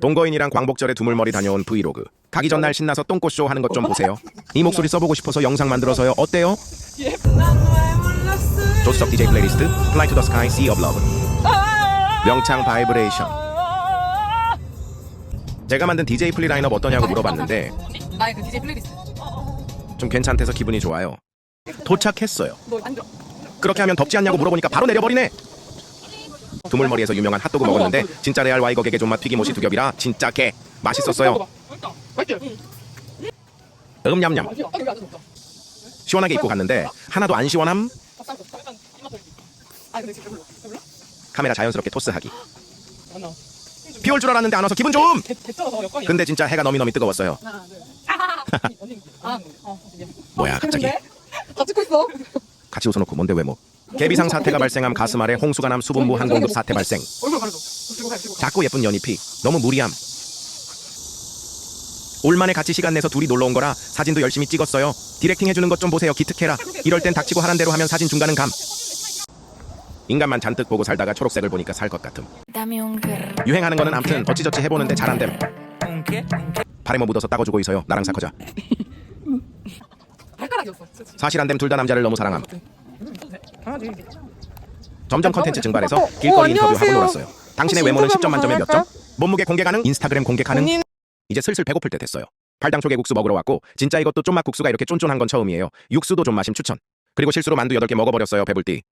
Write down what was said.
동거인이랑 광복절에 두물머리 다녀온 브이로그. 가기 전날 신나서 똥꼬쇼 하는 것 좀 보세요. 이 목소리 써보고 싶어서 영상 만들어서요. 어때요? 조수석 DJ 플레이리스트 Fly to the Sky Sea of Love 명창 바이브레이션 제가 만든 DJ 플리 라인업 어떠냐고 물어봤는데 나의 그 DJ 플레이리스트. 좀 괜찮대서 기분이 좋아요. 도착했어요. 들어. 그렇게 하면 덥지 않냐고 물어보니까 바로 내려버리네. 두물머리에서 유명한 핫도그 먹었는데 진짜 레알 와이거게게 존맛 튀김옷이 두 겹이라 진짜 개 맛있었어요. 음냠냠. 아, 좋다. 시원하게 입고 갔는데 하나도 안 시원함. 아? 카메라 자연스럽게 토스하기. 비 올 줄 알았는데 안 와서 기분 좀. 근데 진짜 해가 너미 뜨거웠어요. 아! 아, 어. 뭐야 갑자기 있어. 같이 웃어놓고 뭔데 왜 뭐? 개비상 사태가 발생함 가슴 아래 홍수가 남 수분무 한 공급 사태 발생. 작고 예쁜 연잎이 너무 무리함. 올만에 같이 시간 내서 둘이 놀러 온 거라 사진도 열심히 찍었어요. 디렉팅 해주는 것 좀 보세요. 기특해라. 이럴 땐 닥치고 하란 대로 하면 사진 중간은 감. 인간만 잔뜩 보고 살다가 초록색을 보니까 살 것 같음. 유행하는 거는 암튼 어찌저찌 해보는데 잘안 됨. 발에 뭐 묻어서 따가지고 있어요. 나랑 사커자. 사실 안됨 둘 다 남자를 너무 사랑함. 강아지. 점점 컨텐츠 증발해서 어, 길거리 인터뷰하고 안녕하세요. 놀았어요. 당신의 혹시 외모는 인터뷰 10점 만점에 몇 점? 한번 몸무게 공개 가능? 인스타그램 공개 가능? 본인 이제 슬슬 배고플 때 됐어요. 팔당초 개 국수 먹으러 왔고 진짜 이것도 쫀맛 국수가 이렇게 쫀쫀한 건 처음이에요. 육수도 좀 마심 추천. 그리고 실수로 만두 8개 먹어버렸어요. 배불띠.